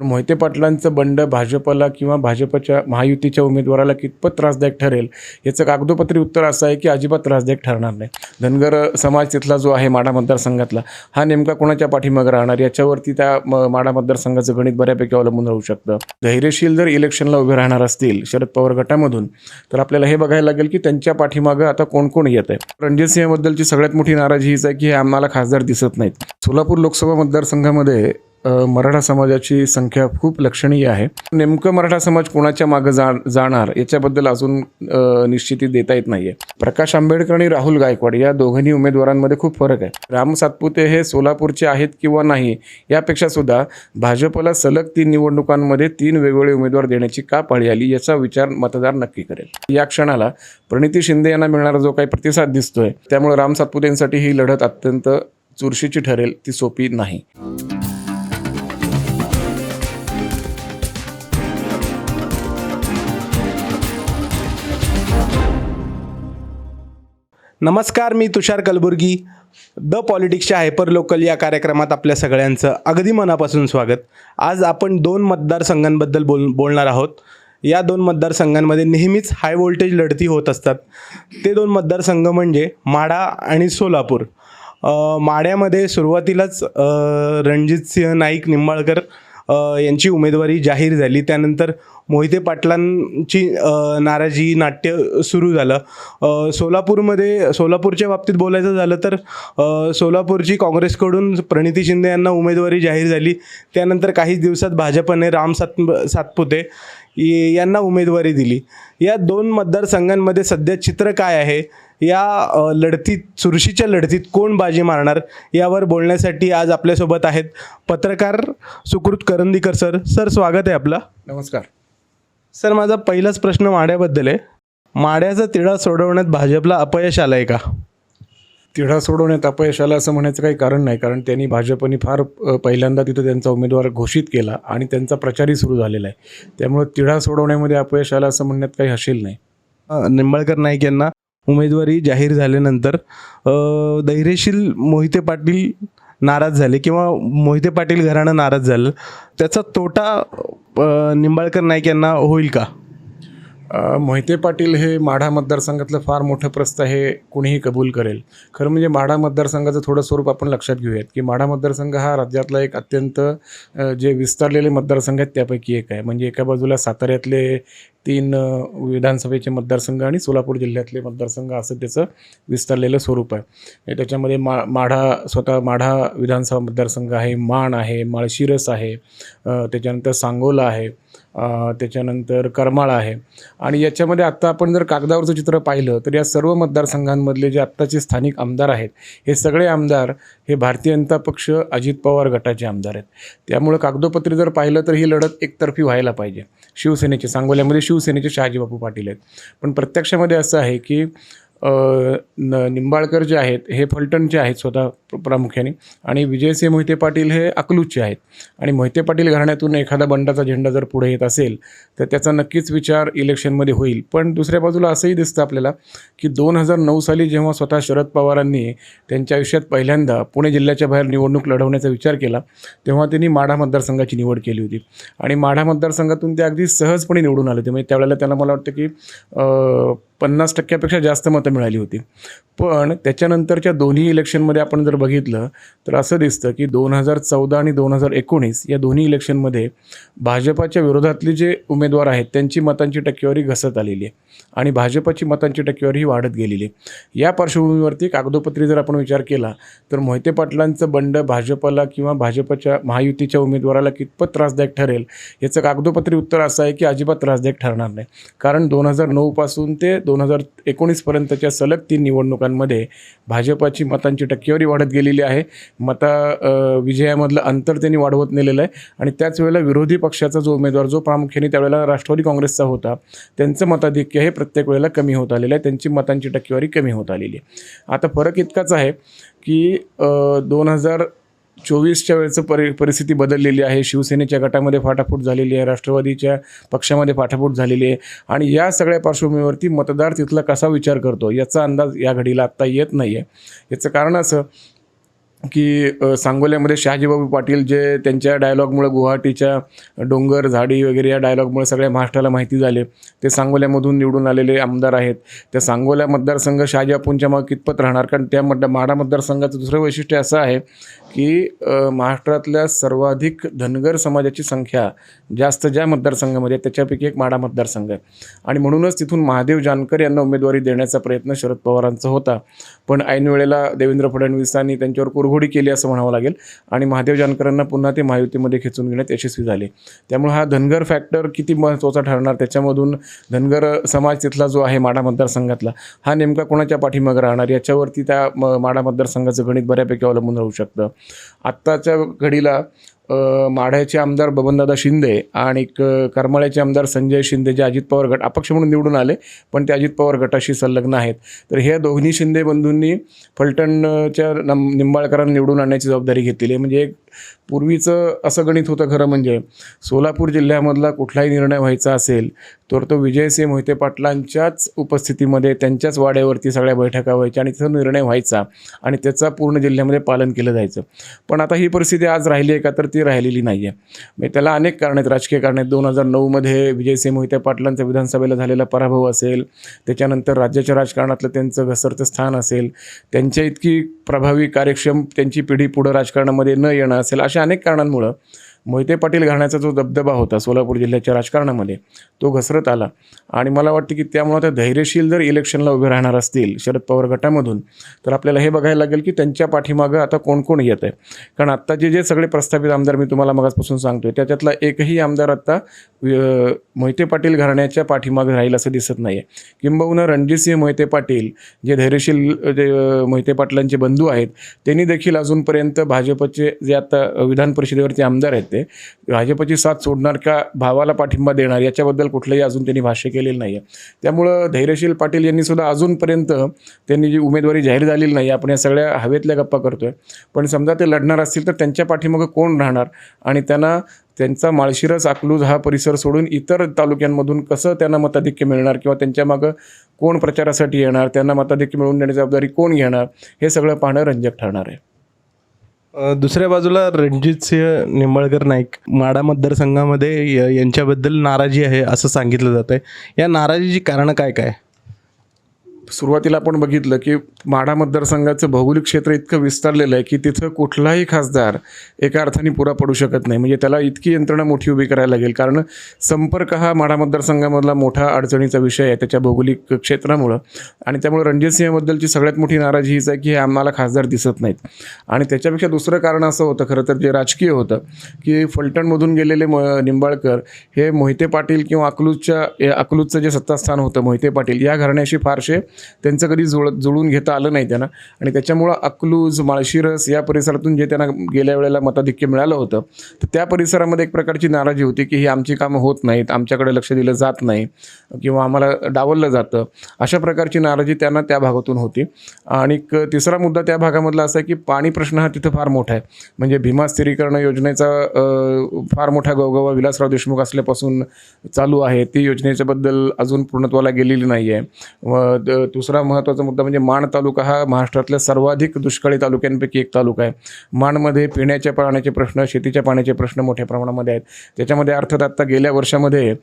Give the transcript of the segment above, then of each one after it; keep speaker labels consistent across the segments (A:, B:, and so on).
A: मोहिते पाटलांचं बंड भाजपला किंवा भाजपच्या महायुतीच्या उमेदवाराला कितपत त्रासदायक ठरेल याचं कागदोपत्री उत्तर असं आहे की अजिबात त्रासदायक ठरणार नाही. धनगर समाज तिथला जो आहे माडा मतदारसंघातला हा नेमका कोणाच्या पाठीमागे राहणार? याच्यावरती त्या म- माडा मतदारसंघाचं गणित बऱ्यापैकी अवलंबून राहू शकतं. धैर्यशील जर इलेक्शनला उभे राहणार असतील शरद पवार गटामधून तर आपल्याला हे बघायला लागेल की त्यांच्या पाठीमागं आता कोण कोण येत आहे रणजित सिंहबद्दलची सगळ्यात मोठी नाराजी हीच आहे की हे आम्हाला खासदार दिसत नाहीत. सोलापूर लोकसभा मतदारसंघामध्ये मराठा समाजाची संख्या खूप लक्षणीय आहे. नेमकं मराठा समाज कोणाच्या मागं जा जाणार याच्याबद्दल अजून निश्चिती देता येत नाही आहे प्रकाश आंबेडकर आणि राहुल गायकवाड या दोघांनी उमेदवारांमध्ये खूप फरक आहे. राम सातपुते हे सोलापूरचे आहेत किंवा नाही यापेक्षा सुद्धा भाजपला सलग तीन निवडणुकांमध्ये तीन वेगवेगळे उमेदवार देण्याची का पाळी आली याचा विचार मतदार नक्की करेल. या क्षणाला प्रणिती शिंदे यांना मिळणारा जो काही प्रतिसाद दिसतोय त्यामुळे राम सातपुतेंसाठी ही लढत अत्यंत चुरशीची ठरेल ती सोपी नाही.
B: नमस्कार मी तुषार कलबुर्गी. द पॉलिटिक्सच्या हायपर लोकल या कार्यक्रमात आपल्या सगळ्यांचं अगदी मनापासून स्वागत. आज आपण दोन मतदारसंघांबद्दल बोल बोलणार आहोत. या दोन मतदारसंघांमध्ये नेहमीच हाय व्होल्टेज लढती होत असतात. ते दोन मतदारसंघ म्हणजे माढा आणि सोलापूर. माढ्यामध्ये सुरुवातीलाच रणजित रणजितसिंह नाईक निंबाळकर यांची उमेदवारी जाहीर झाली. त्यानंतर मोहिते पाटलांची नाराजी नाट्य सुरू झालं. सोलापूरमध्ये सोलापूरच्या बाबतीत बोलायचं झालं तर सोलापूरची काँग्रेसकडून प्रणिती शिंदे यांना उमेदवारी जाहीर झाली. त्यानंतर काहीच दिवसात भाजपने राम सात सातपुते यांना उमेदवारी दिली. या दोन मतदारसंघांमध्ये सध्या चित्र काय आहे? या लढतीत चुरशीच्या लढतीत कोण बाजी मारणार? यावर बोलण्यासाठी आज आपल्यासोबत आहेत पत्रकार सुकृत करंदीकर सर. सर स्वागत आहे आपलं.
A: नमस्कार.
B: सर माझा पहिलाच प्रश्न माड्याबद्दल आहे. माड्याचा तिढा सोडवण्यात भाजपला अपयश आलं आहे का?
A: तिढा सोडवण्यात अपयश आलं असं म्हणायचं काही कारण नाही कारण त्यांनी भाजपने फार पहिल्यांदा तिथं त्यांचा उमेदवार घोषित केला आणि त्यांचा प्रचारही सुरू झालेला आहे. त्यामुळे तिढा सोडवण्यामध्ये अपयश आलं असं म्हणण्यात काही हशील नाही.
B: निंबाळकर नाईक यांना उमेदवारी जाहीर झाल्यानंतर धैर्यशील मोहिते पाटील नाराज झाले किंवा मोहिते पाटील घराणं नाराज झालं. त्याचा तोटा निंबाळकर नाईक यांना होईल का?
A: मोहिते पाटील हे माढा मतदारसंघातलं फार मोठं प्रस्त हे कुणीही कबूल करेल. खरं म्हणजे माढा मतदारसंघाचं थोडं स्वरूप आपण लक्षात घेऊयात की माढा मतदारसंघ हा राज्यातला एक अत्यंत जे विस्तारलेले मतदारसंघ आहेत त्यापैकी एक आहे. म्हणजे एका बाजूला साताऱ्यातले तीन विधानसभेचे मतदारसंघ आणि सोलापूर जिल्ह्यातले मतदारसंघ असं त्याचं विस्तारलेलं स्वरूप आहे. त्याच्यामध्ये मा माढा स्वतः माढा विधानसभा मतदारसंघ आहे माण आहे माळशिरस आहे त्याच्यानंतर सांगोला आहे त्याच्यानंतर करमाळ आहे. आणि याच्यामध्ये आत्ता आपण जर कागदावरचं चित्र पाहिलं तर या सर्व मतदारसंघांमधले जे आत्ताचे स्थानिक आमदार आहेत हे सगळे आमदार हे भारतीय जनता पक्ष अजित पवार गटाचे आमदार आहेत. त्यामुळं कागदोपत्री जर पाहिलं तर ही लढत एकतर्फी व्हायला पाहिजे. शिवसेनेचे सांगोल्यामध्ये शिवसेनेचे शहाजीबापू पाटील आहेत. पण प्रत्यक्षामध्ये असं आहे की न निंबाळकर जे आहेत हे फलटणचे आहेत स्वतः प्रामुख्याने आणि विजयसिंह मोहिते पाटील हे अकलूजचे आहेत. आणि मोहिते पाटील घराण्यातून एखादा बंडाचा झेंडा जर पुढे येत असेल तर त्याचा नक्कीच विचार इलेक्शनमध्ये होईल. पण दुसऱ्या बाजूला असंही दिसतं आपल्याला की दोन हजार नऊ साली जेव्हा स्वतः शरद पवारांनी त्यांच्या आयुष्यात पहिल्यांदा पुणे जिल्ह्याच्या बाहेर निवडणूक लढवण्याचा विचार केला तेव्हा त्यांनी माढा मतदारसंघाची निवड केली होती. आणि माढा मतदारसंघातून ते अगदी सहजपणे निवडून आले होते. म्हणजे त्यावेळेला त्यांना मला वाटतं की पन्नास टक्क्यापेक्षा जास्त मतं मिळाली होती. पण त्याच्यानंतरच्या दोन्ही इलेक्शनमध्ये आपण जर बघितलं तर असं दिसतं की दोन हजार चौदा आणि दोन हजार एकोणीस या दोन्ही इलेक्शनमध्ये भाजपाच्या विरोधातले जे उमेदवार आहेत त्यांची मतांची टक्केवारी घसरत आलेली आहे आणि भाजपाची मतांची टक्केवारी ही वाढत गेलेली आहे. या पार्श्वभूमीवरती कागदोपत्री जर आपण विचार केला तर मोहिते पाटलांचं बंड भाजपाला किंवा भाजपच्या महायुतीच्या उमेदवाराला कितपत त्रासदायक ठरेल याचं कागदोपत्री उत्तर असं आहे की अजिबात त्रासदायक ठरणार नाही. कारण दोन हजार नऊपासून ते दोन हजार एकोणीसपर्यंतच्या सलग तीन निवडणुकांमध्ये भाजपाची मतांची टक्केवारी वाढत गेलेली आहे. मता विजयामधलं अंतर त्यांनी वाढवत नेलेलं आहे. आणि त्याच वेळेला विरोधी पक्षाचा जो उमेदवार जो प्रामुख्याने त्यावेळेला राष्ट्रवादी काँग्रेसचा होता त्यांचं मताधिक्य हे प्रत्येक वेळेला कमी होत आलेलं आहे. त्यांची मतांची टक्केवारी कमी होत आलेली आहे. आता फरक इतकाच आहे की दोन हजार चोवीसच्या वेळेचं परि परिस्थिती बदललेली आहे. शिवसेनेच्या गटामध्ये फाटाफूट झालेली आहे. राष्ट्रवादीच्या पक्षामध्ये फाटाफूट झालेली आहे. आणि या सगळ्या पार्श्वभूमीवरती मतदार तिथला कसा विचार करतो याचा अंदाज या घडीला आत्ता येत नाही आहे याचं कारण असं की सांगोल्यामध्ये शहाजीबाबू पाटील जे त्यांच्या डायलॉगमुळे गुवाहाटीच्या डोंगर झाडी वगैरे या डायलॉगमुळे सगळ्या महाराष्ट्राला माहिती झाले. ते सांगोल्यामधून निवडून आलेले आमदार आहेत. त्या सांगोल्या मतदारसंघ शहाजीबापूंच्या मग कितपत राहणार? कारण त्या मतदा माडा मतदारसंघाचं दुसरं वैशिष्ट्य असं आहे की महाराष्ट्रातल्या सर्वाधिक धनगर समाजाची संख्या जास्त ज्या मतदारसंघामध्ये आहे, त्याच्यापैकी एक माडा मतदारसंघ आहे. आणि म्हणूनच तिथून महादेव जानकर यांना उमेदवारी देण्याचा प्रयत्न शरद पवारांचा होता. पण ऐनवेळेला देवेंद्र फडणवीसांनी त्यांच्यावर कुरघोडी केली असं म्हणावं लागेल. आणि महादेव जानकरांना पुन्हा ते महायुतीमध्ये खेचून घेण्यात यशस्वी झाले. त्यामुळे हा धनगर फॅक्टर किती महत्त्वाचा ठरणार? त्याच्यामधून धनगर समाज तिथला जो आहे माडा मतदारसंघातला हा नेमका कोणाच्या पाठीमागे राहणार? याच्यावरती त्या म- माडा मतदारसंघाचं गणित बऱ्यापैकी अवलंबून राहू शकतं. आत्ताच्या घडीला माढ्याचे आमदार बबनदादा शिंदे आणि क- करमाळ्याचे आमदार संजय शिंदे जे अजित पवार गट अपक्ष म्हणून निवडून आले पण ते अजित पवार गटाशी संलग्न आहेत. तर ह्या दोन्ही शिंदे बंधूंनी फलटणच्या नम निंबाळकरांना निवडून आणण्याची जबाबदारी घेतलेली आहे. म्हणजे एक पूर्वीचं असं गणित होतं खरं म्हणजे सोलापूर जिल्ह्यामधला कुठलाही निर्णय व्हायचा असेल तर तो विजयसिंह मोहिते पाटलांच्याच उपस्थितीमध्ये त्यांच्याच वाड्यावरती सगळ्या बैठका व्हायच्या आणि तिथं निर्णय व्हायचा आणि त्याचा पूर्ण जिल्ह्यामध्ये पालन केलं जायचं. पण आता ही परिस्थिती आज राहिली आहे का तर ती राहिलेली नाही आहे. म्हणजे त्याला अनेक कारणं आहेत राजकीय कारण आहेत. दोन हजार नऊमध्ये विजयसिंह मोहिते पाटलांचा विधानसभेला झालेला पराभव असेल त्याच्यानंतर राज्याच्या राजकारणातलं त्यांचं घसरतं स्थान असेल त्यांच्या इतकी प्रभावी कार्यक्षम त्यांची पिढी पुढं राजकारणामध्ये न येणं असेल अशा अनेक कारणांमुळं मोहिते पाटील घराण्याचा जो दबदबा होता सोलापूर जिल्ह्याच्या राजकारणामध्ये तो घसरत आला. आणि मला वाटतं की त्यामुळं त्या धैर्यशील जर इलेक्शनला उभे राहणार असतील शरद पवार गटामधून तर आपल्याला हे बघायला लागेल की त्यांच्या पाठीमागं आता कोण कोण येत आहे. कारण आत्ता जे जे सगळे प्रस्थापित आमदार मी तुम्हाला मगाचपासून सांगतोय त्याच्यातला एकही आमदार आत्ता मोहिते पाटील घराण्याच्या पाठीमागं राहील असं दिसत नाही आहे किंबहुना रणजितसिंह मोहिते पाटील जे धैर्यशील जे मोहिते पाटलांचे बंधू आहेत त्यांनी देखील अजूनपर्यंत भाजपचे जे आता विधान परिषदेवरचे आमदार आहेत ते. भाजपची साथ सोडणार का भावाला पाठिंबा देणार? याच्याबद्दल कुठलंही अजून त्यांनी भाष्य केलेलं नाही आहे त्यामुळं धैर्यशील पाटील यांनी सुद्धा अजूनपर्यंत त्यांनी जी उमेदवारी जाहीर झालेली नाही आपण या सगळ्या हवेतल्या गप्पा करतोय. पण समजा ते लढणार असतील तर त्यांच्या पाठीमागं कोण राहणार? आणि त्यांना त्यांचा माळशिरस अकलूज हा परिसर सोडून इतर तालुक्यांमधून कसं त्यांना मताधिक्य मिळणार किंवा त्यांच्या मागं कोण प्रचारासाठी येणार? त्यांना मताधिक्य मिळवून देण्याची जबाबदारी कोण घेणार? हे सगळं पाहणं रंजक ठरणार आहे.
B: दुसऱ्या बाजूला रणजित सिंह निंबाळकर नाईक माडा मतदारसंघामध्ये य- यांच्याबद्दल नाराजी आहे असं सांगितलं जात आहे या नाराजीची कारणं काय काय
A: सुरुवातीला आपण बघितलं की माढा मतदारसंघाचं भौगोलिक क्षेत्र इतकं विस्तारलेलं आहे की तिथं कुठलाही खासदार एका अर्थाने पुरा पडू शकत नाही. म्हणजे त्याला इतकी यंत्रणा मोठी उभी करायला लागेल. कारण संपर्क हा माढा मतदारसंघामधला मोठा अडचणीचा विषय आहे त्याच्या भौगोलिक क्षेत्रामुळं. आणि त्यामुळे रणजितसिंहबद्दलची सगळ्यात मोठी नाराजी हीच आहे की हे आम्हाला खासदार दिसत नाहीत. आणि त्याच्यापेक्षा दुसरं कारण असं होतं खरं तर जे राजकीय होतं की फलटणमधून गेलेले म निंबाळकर हे मोहिते पाटील किंवा अकलूजच्या अकलूजचं जे सत्तास्थान होतं मोहिते पाटील या घराण्याशी फारसे त्यांचं कधी जुळ जुळून घेता आलं नाही त्यांना. आणि त्याच्यामुळं अकलूज माळशिरस या परिसरातून जे त्यांना गेल्या वेळेला मताधिक्य मिळालं होतं तर त्या परिसरामध्ये एक प्रकारची नाराजी होती की ही आमची कामं होत नाहीत आमच्याकडे लक्ष दिलं जात नाही किंवा आम्हाला डावललं जातं. अशा प्रकारची नाराजी त्यांना त्या भागातून होती. आणि तिसरा मुद्दा त्या भागामधला असा आहे की पाणी प्रश्न हा तिथं फार मोठा आहे. म्हणजे भीमा स्थिरीकरण योजनेचा फार मोठा गवगवा विलासराव देशमुख असल्यापासून चालू आहे. ती योजनेच्याबद्दल अजून पूर्णत्वाला गेलेली नाही आहे व द- दुसरा महत्त्वाचा मुद्दा म्हणजे माण तालुका हा महाराष्ट्रातल्या सर्वाधिक दुष्काळी तालुक्यांपैकी एक तालुका आहे. माणमध्ये पिण्याच्या पाण्याचे प्रश्न शेतीच्या पाण्याचे प्रश्न मोठ्या प्रमाणामध्ये आहेत. त्याच्यामध्ये अर्थात आत्ता गेल्या वर्षामध्ये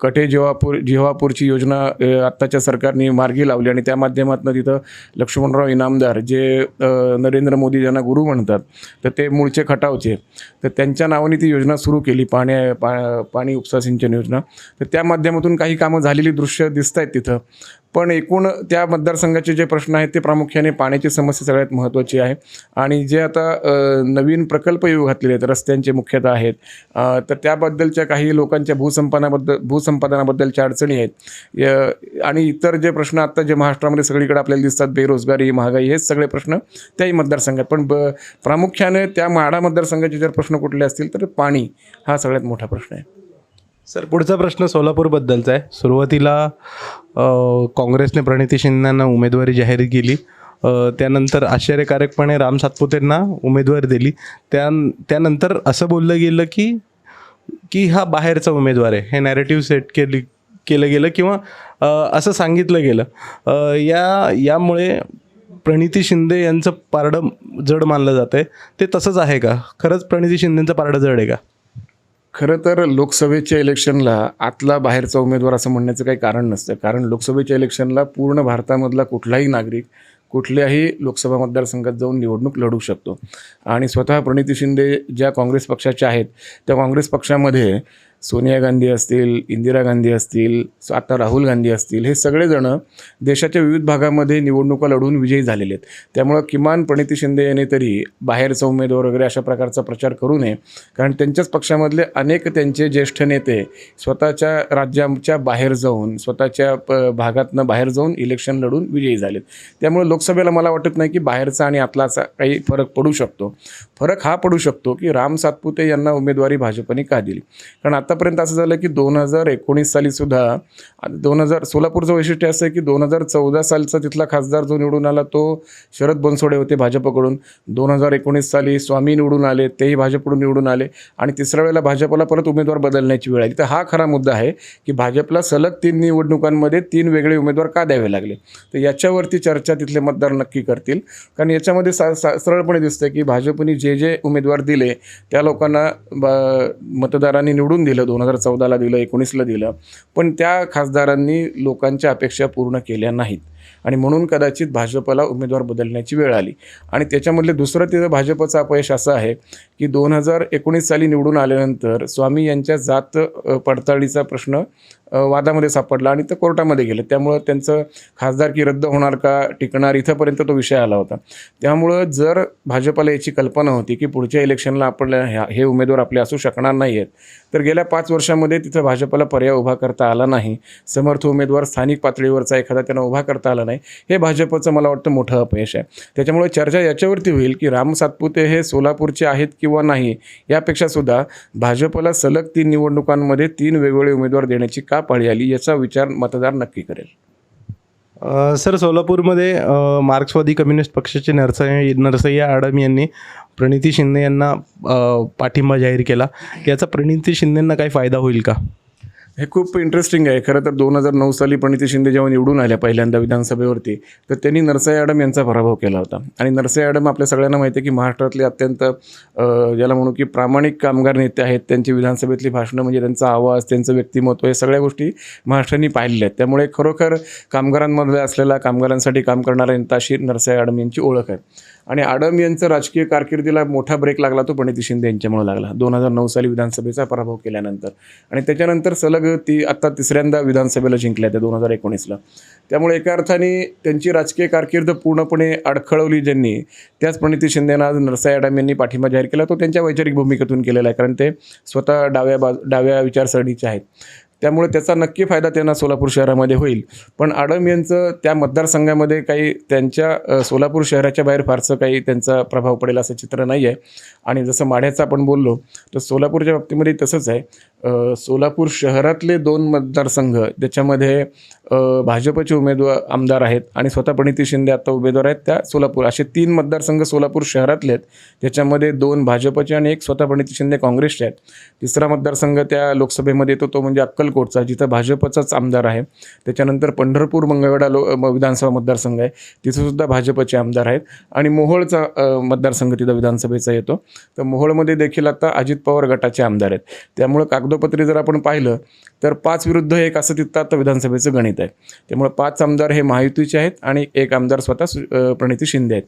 A: कटे जिवापूर जिव्हापूरची योजना आत्ताच्या सरकारने मार्गी लावली आणि त्या माध्यमातून तिथं लक्ष्मणराव इनामदार जे नरेंद्र मोदी ज्यांना गुरु म्हणतात तर ते मूळचे खटावचे. तर त्यांच्या नावाने ती योजना सुरू केली पाण्या पा पाणी उपसा सिंचन योजना. तर त्या माध्यमातून काही कामं झालेली दृश्य दिसत आहेत तिथं. पण एकूण त्या मतदारसंघाचे जे प्रश्न आहेत ते प्रामुख्याने पाण्याची समस्या सगळ्यात महत्त्वाची आहे. आणि जे आता नवीन प्रकल्प येऊ घातलेले आहेत रस्त्यांचे मुख्यतः आहेत तर त्याबद्दलच्या काही लोकांच्या भूसंपादनाबद्दल भूसंपादनाबद्दलच्या अडचणी आहेत. य- आणि इतर जे प्रश्न आत्ता जे महाराष्ट्रामध्ये सगळीकडे आपल्याला दिसतात बेरोजगारी महागाई हेच सगळे प्रश्न त्याही मतदारसंघात. पण ब प्रामुख्याने त्या माढा मतदारसंघाचे जर प्रश्न कुठले असतील तर पाणी हा सगळ्यात मोठा प्रश्न आहे.
B: सर पुढचा प्रश्न सोलापूरबद्दलचा आहे. सुरुवातीला काँग्रेसने प्रणिती शिंदेना उमेदवारी जाहीर केली. त्यानंतर आश्चर्यकारकपणे राम सातपुतेंना उमेदवारी दिली. त्या त्यानंतर असं बोललं गेलं की की हा बाहेरचा उमेदवार आहे. हे नॅरेटिव्ह सेट केली केलं गेलं किंवा असं सांगितलं गेलं. या यामुळे प्रणिती शिंदे यांचं पारडं जड मानलं जातं आहे ते तसंच आहे का? खरंच प्रणिती शिंदेंचं पारडं जड आहे का?
A: खरं तर लोकसभेच्या इलेक्शनला आतला बाहेरचा उमेदवार असं म्हणण्याचं काही कारण नसतं. कारण लोकसभेच्या इलेक्शनला पूर्ण भारतामधला कुठलाही नागरिक कुठल्याही लोकसभा मतदारसंघात जाऊन निवडणूक लढू शकतो. आणि स्वतः प्रणिती शिंदे ज्या काँग्रेस पक्षाच्या आहेत त्या काँग्रेस पक्षामध्ये सोनिया गांधी असतील इंदिरा गांधी असतील आता राहुल गांधी असतील हे सगळेजणं देशाच्या विविध भागामध्ये निवडणुका लढवून विजयी झालेले आहेत. त्यामुळं किमान प्रणिती शिंदे यांनी तरी बाहेरचा उमेदवार वगैरे अशा प्रकारचा प्रचार करू नये. कारण त्यांच्याच पक्षामधले अनेक त्यांचे ज्येष्ठ नेते स्वतःच्या राज्याच्या बाहेर जाऊन स्वतःच्या प भागातनं बाहेर जाऊन इलेक्शन लढून विजयी झालेत. त्यामुळे लोकसभेला मला वाटत नाही की बाहेरचा आणि आतलाचा काही फरक पडू शकतो. फरक हा पडू शकतो की राम सातपुते यांना उमेदवारी भाजपने का दिली? कारण आता आतापर्यंत असं झालं की दोन हजार एकोणीस साली सुद्धा दोन हजार सोलापूरचं वैशिष्ट्य असं आहे की दोन हजार चौदा सालचा तिथला खासदार जो निवडून आला तो शरद बनसोडे होते भाजपकडून. दोन हजार एकोणीस साली स्वामी निवडून आले तेही भाजपकडून निवडून आले. आणि तिसऱ्या वेळेला भाजपला परत उमेदवार बदलण्याची वेळ आली. तर हा खरा मुद्दा आहे की भाजपला सलग तीन निवडणुकांमध्ये तीन वेगळे उमेदवार का द्यावे लागले? तर याच्यावरती चर्चा तिथले मतदार नक्की करतील. कारण याच्यामध्ये सा सा सरळपणे दिसतं की भाजपने जे जे उमेदवार दिले त्या लोकांना ब मतदारांनी निवडून दिलं दोन हजार चौदाला दिलं एकोणीसला दिलं पण त्या खासदारांनी लोकांच्या अपेक्षा पूर्ण केल्या नाहीत. आणि म्हणून कदाचित भाजपला उमेदवार बदलण्याची वेळ आली. आणि त्याच्यामधले दुसरं तिथं भाजपचं अपयश असं आहे की दोन हजार एकोणीस साली निवडून आल्यानंतर स्वामी यांच्या जात पडताळीचा प्रश्न वादामध्ये सापडला आणि तर कोर्टामध्ये गेलं. त्यामुळं त्यांचं खासदारकी रद्द होणार का टिकणार इथंपर्यंत तो विषय आला होता. त्यामुळं जर भाजपला याची कल्पना होती की पुढच्या इलेक्शनला आपण ह्या हे उमेदवार आपले असू शकणार नाही आहेत तर गेल्या पाच वर्षामध्ये तिथं भाजपला पर्याय उभा करता आला नाही. समर्थ उमेदवार स्थानिक पातळीवरचा एखादा त्यांना उभा करता आला नाही. हे भाजपचं मला वाटतं मोठं अपयश आहे. त्याच्यामुळे चर्चा याच्यावरती होईल की राम सातपुते हे सोलापूरचे आहेत किंवा नाही यापेक्षा सुद्धा भाजपला सलग तीन निवडणुकांमध्ये तीन वेगवेगळे उमेदवार देण्याची का पाळी आली याचा विचार मतदार नक्की करेल.
B: सर सोलापूरमध्ये मार्क्सवादी कम्युनिस्ट पक्षाचे नरसय्या नरसय्या आडम यांनी प्रणिती शिंदे यांना पाठिंबा जाहीर केला. याचा प्रणिती शिंदेंना काही फायदा होईल का?
A: हे खूप इंटरेस्टिंग आहे. खरं तर दोन हजार नऊ साली प्रणिती शिंदे जेव्हा निवडून आल्या पहिल्यांदा विधानसभेवरती तर त्यांनी नरसाई ॲडम यांचा पराभव केला होता. आणि नरसाई ॲडम आपल्या सगळ्यांना माहिती आहे की महाराष्ट्रातले अत्यंत ज्याला म्हणू की प्रामाणिक कामगार नेते आहेत त्यांची विधानसभेतली भाषणं म्हणजे त्यांचा आवाज त्यांचं व्यक्तिमत्व हे सगळ्या गोष्टी महाराष्ट्रांनी पाहिलेल्या आहेत. त्यामुळे खरोखर कामगारांमध्ये असलेला कामगारांसाठी काम करणारा नेताशी नरसाई ॲडम यांची ओळख आहे. आणि आडम यांचं राजकीय कारकिर्दीला मोठा ब्रेक लागला तो प्रणिती शिंदे यांच्यामुळे लागला. दोन हजार नऊ साली विधानसभेचा पराभव केल्यानंतर. आणि त्याच्यानंतर सलग ती आत्ता तिसऱ्यांदा विधानसभेला जिंकल्या त्या दोन हजार एकोणीसला. त्यामुळे एका अर्थाने त्यांची राजकीय कारकीर्द पूर्णपणे अडखळवली ज्यांनी त्याच प्रणिती शिंदेना आज नरसाई आडम यांनी पाठिंबा जाहीर केला. तो त्यांच्या वैचारिक भूमिकेतून केलेला आहे कारण ते स्वतः डाव्या बाज डाव्या विचारसरणीचे आहेत. त्यामुळे त्याचा नक्की फायदा त्यांना सोलापूर शहरामध्ये होईल. पण आडम यांचं त्या मतदारसंघामध्ये काही त्यांच्या सोलापूर शहराच्या बाहेर फारसं काही त्यांचा प्रभाव पडेल असं चित्र नाही आहे आणि जसं माढ्याचं आपण बोललो तर सोलापूरच्या बाबतीमध्ये तसंच आहे. सोलापूर शहरातले दोन मतदारसंघ ज्याच्यामध्ये भाजपचे उमेदवार आमदार आहेत आणि स्वतः प्रणिती शिंदे आता उमेदवार आहेत त्या सोलापूर असे तीन मतदारसंघ सोलापूर शहरातले आहेत त्याच्यामध्ये दोन भाजपचे आणि एक स्वतः प्रणिती शिंदे काँग्रेसचे आहेत. तिसरा मतदारसंघ त्या लोकसभेमध्ये येतो तो म्हणजे अक्कलकोटचा जिथं भाजपचाच आमदार आहे. त्याच्यानंतर पंढरपूर मंगळवेढा लो विधानसभा मतदारसंघ आहे. तिथंसुद्धा भाजपचे आमदार आहेत. आणि मोहोळचा मतदारसंघ तिथं विधानसभेचा येतो. तर मोहोळमध्ये देखील आता अजित पवार गटाचे आमदार आहेत. त्यामुळं कागदोपत्री जर आपण पाहिलं तर पाच विरुद्ध एक असं तिथं आता विधानसभेचं गणित आहे. त्यामुळं पाच आमदार हे महायुतीचे आहेत आणि एक आमदार स्वतः सु- प्रणिती शिंदे आहेत.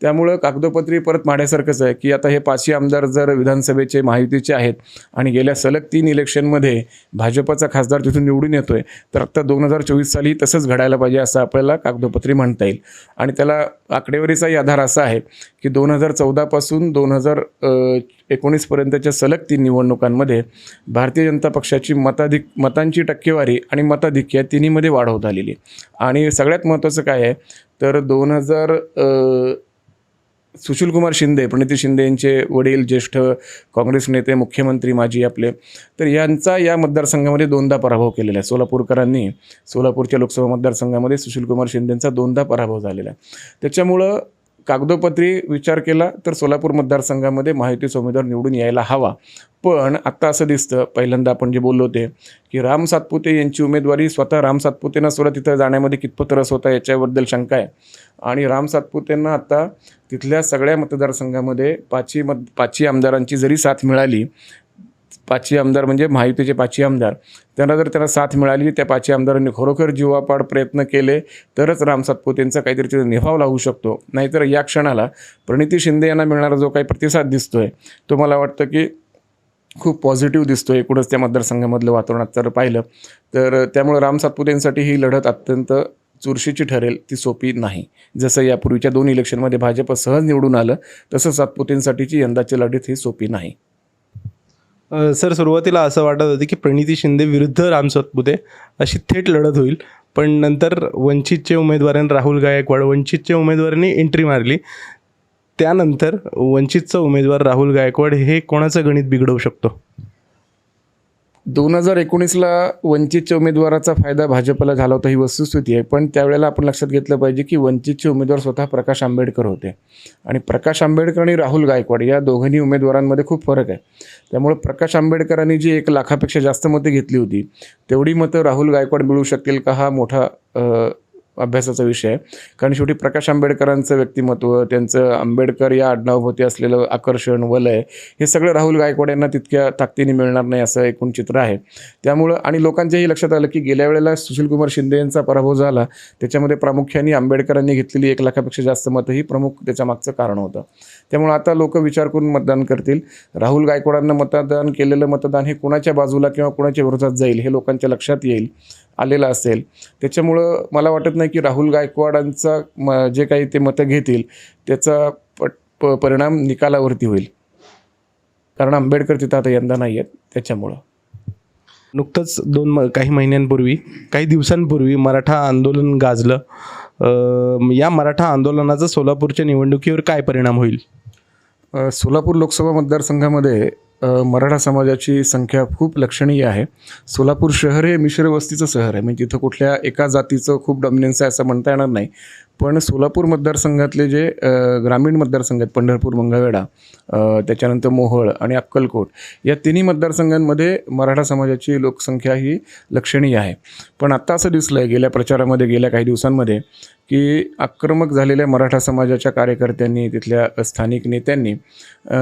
A: त्यामुळं कागदोपत्री परत माड्यासारखंच आहे की आता हे पाचही आमदार जर विधानसभेचे महायुतीचे आहेत आणि गेल्या सलग तीन इलेक्शनमध्ये भाजपचा खासदार तिथून निवडून येतोय तर आता दोन हजार चोवीस साली तसंच घडायला पाहिजे असं आपल्याला कागदोपत्री म्हणता येईल. आणि त्याला आकडेवारीचाही आधार असा आहे की दोन हजार चौदापासून दोन हजार एकोणीसपर्यंतच्या सलग तीन निवडणुकांमध्ये भारतीय जनता पक्षाची मताधिक मतांची टक्केवारी आणि मताधिक्य या तिन्हीमध्ये वाढ होत आलेली आहे. आणि सगळ्यात महत्त्वाचं काय आहे? तर दोन हजार सुशीलकुमार शिंदे प्रणिती शिंदे यांचे वडील ज्येष्ठ काँग्रेस नेते मुख्यमंत्री माजी आपले तर यांचा या मतदारसंघामध्ये दोनदा पराभव केलेला आहे. सोलापूरकरांनी सोलापूरच्या लोकसभा मतदारसंघामध्ये सुशीलकुमार शिंदेंचा दोनदा पराभव झालेला आहे. त्याच्यामुळं कागदोपत्री विचार केला तर सोलापूर मतदारसंघामध्ये महायुतीचा उमेदवार निवडून यायला हवा. पण आत्ता असं दिसतं पहिल्यांदा आपण जे बोललो ते की राम सातपुते यांची उमेदवारी स्वतः राम सातपुतेंना सुद्धा तिथं जाण्यामध्ये कितपत रस होता याच्याबद्दल शंका आहे. आणि राम सातपुतेंना आता तिथल्या सगळ्या मतदारसंघामध्ये पाचही मत पाचही आमदारांची जरी साथ मिळाली पाचवी आमदार म्हणजे महायुतीचे पाचवी आमदार. त्यांना जर त्यांना साथ मिळाली त्या पाचवी आमदारांनी खरोखर जीवापाड प्रयत्न केले तरच राम सातपुतेंचा काहीतरी तिथे निभाव लागू शकतो. नाहीतर या क्षणाला प्रणिती शिंदे यांना मिळणारा जो काही प्रतिसाद दिसतो आहे तो मला वाटतं की खूप पॉझिटिव्ह दिसतो एकूणच त्या मतदारसंघामधलं वातावरणात जर पाहिलं तर त्यामुळे राम सातपुतेंसाठी ही लढत अत्यंत चुरशीची ठरेल ती सोपी नाही. जसं यापूर्वीच्या दोन इलेक्शनमध्ये भाजप सहज निवडून आलं तसं सातपुतेंसाठीची यंदाची लढत ही सोपी नाही.
B: सर सुरुवातीला असं वाटत होतं की प्रणिती शिंदे विरुद्ध राम सातपुते अशी थेट लढत होईल. पण नंतर वंचितचे उमेदवारांनी राहुल गायकवाड वंचितच्या उमेदवारांनी एंट्री मारली. त्यानंतर वंचितचा उमेदवार राहुल गायकवाड हे कोणाचं गणित बिघडवू शकतो?
A: दोन हजार एकोणीसला वंचितच्या उमेदवाराचा फायदा भाजपला झाला होता ही वस्तुस्थिती आहे. पण त्यावेळेला आपण लक्षात घेतलं पाहिजे की वंचितचे उमेदवार स्वतः प्रकाश आंबेडकर होते. आणि प्रकाश आंबेडकर आणि राहुल गायकवाड या दोघांनी उमेदवारांमध्ये खूप फरक आहे. त्यामुळे प्रकाश आंबेडकरांनी जी एक लाखापेक्षा जास्त मतं घेतली होती तेवढी मतं राहुल गायकवाड मिळू शकेल का हा मोठा अभ्यासाचा विषय आहे. कारण शेवटी प्रकाश आंबेडकरांचं व्यक्तिमत्व त्यांचं आंबेडकर या आडनावभोवती असलेलं आकर्षण वलय हे सगळं राहुल गायकवाड यांना तितक्या ताकदीने मिळणार नाही असं एकूण चित्र आहे. त्यामुळं आणि लोकांच्याही लक्षात आलं की गेल्या वेळेला सुशीलकुमार शिंदे यांचा पराभव झाला त्याच्यामध्ये प्रामुख्याने आंबेडकरांनी घेतलेली एक लाखापेक्षा जास्त मतं ही प्रमुख त्याच्या मागचं कारण होतं. त्यामुळे आता लोक विचार करून मतदान करतील. राहुल गायकवाडांना मतदान केलेलं मतदान हे कुणाच्या बाजूला किंवा कुणाच्या विरोधात जाईल हे लोकांच्या लक्षात येईल. आलेलं असेल. त्याच्यामुळं मला वाटत नाही की राहुल गायकवाडांचा म जे काही ते मतं घेतील त्याचा पट प परिणाम निकालावरती होईल. कारण आंबेडकर तिथं आता यंदा नाही आहेत त्याच्यामुळं.
B: नुकतंच दोन म काही महिन्यांपूर्वी काही दिवसांपूर्वी मराठा आंदोलन गाजलं. या मराठा आंदोलनाचा सोलापूरच्या निवडणुकीवर काय परिणाम होईल?
A: सोलापूर लोकसभा मतदारसंघामध्ये मराठा समाजाची संख्या खूप लक्षणीय आहे. सोलापूर शहर हे मिश्र वस्तीचं शहर आहे. म्हणजे तिथं कुठल्या एका जातीचं खूप डॉमिनन्स आहे असं म्हणता येणार नाही. पण सोलापूर मतदारसंघातले जे ग्रामीण मतदारसंघ आहेत पंढरपूर मंगळवेढा त्याच्यानंतर मोहळ आणि अक्कलकोट या तिन्ही मतदारसंघांमध्ये मराठा समाजाची लोकसंख्या ही लक्षणीय आहे. पण आत्ता असं दिसलं आहे गेल्या प्रचारामध्ये गेल्या काही दिवसांमध्ये की आक्रमक झालेल्या मराठा समाजाच्या कार्यकर्त्यांनी तिथल्या स्थानिक नेत्यांनी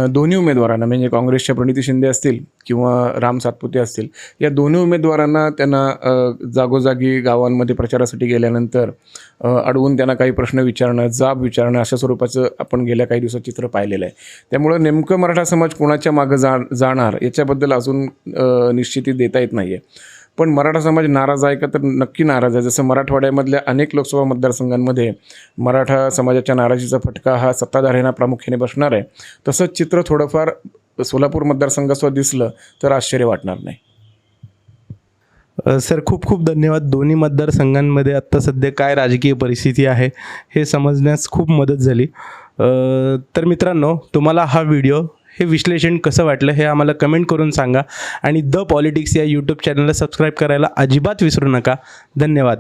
A: दोन्ही उमेदवारांना म्हणजे काँग्रेसच्या प्रणिती शिंदे असतील किंवा राम सातपुते असतील या दोन्ही उमेदवारांना त्यांना जागोजागी गावांमध्ये प्रचारासाठी गेल्यानंतर अडवून त्यांना काही प्रश्न विचारणं जाब विचारणं अशा स्वरूपाचं आपण गेल्या काही दिवसात चित्र पाहिलेलं आहे. त्यामुळं नेमकं मराठा समाज कोणाच्या मागं जा जाणार याच्याबद्दल अजून निश्चिती देता येत नाही आहे पण मराठा समाज नाराज आहे का तर नक्की नाराज आहे. जसं मराठवाड्यामधल्या अनेक लोकसभा मतदारसंघांमध्ये मराठा समाजाच्या नाराजीचा फटका हा सत्ताधाऱ्यांना प्रामुख्याने बसणार आहे. तसंच चित्र थोडंफार तर सोलापूर मतदारसंघासुद्धा दिसलं तर आश्चर्य वाटणार नाही.
B: सर खूप खूप धन्यवाद. दोन्ही मतदारसंघांमध्ये आत्ता सध्या काय राजकीय परिस्थिती आहे हे समजण्यास खूप मदत झाली. तर मित्रांनो तुम्हाला हा व्हिडिओ हे विश्लेषण कसं वाटलं हे आम्हाला कमेंट करून सांगा आणि द पॉलिटिक्स या यूट्यूब चॅनलला सबस्क्राईब करायला अजिबात विसरू नका. धन्यवाद.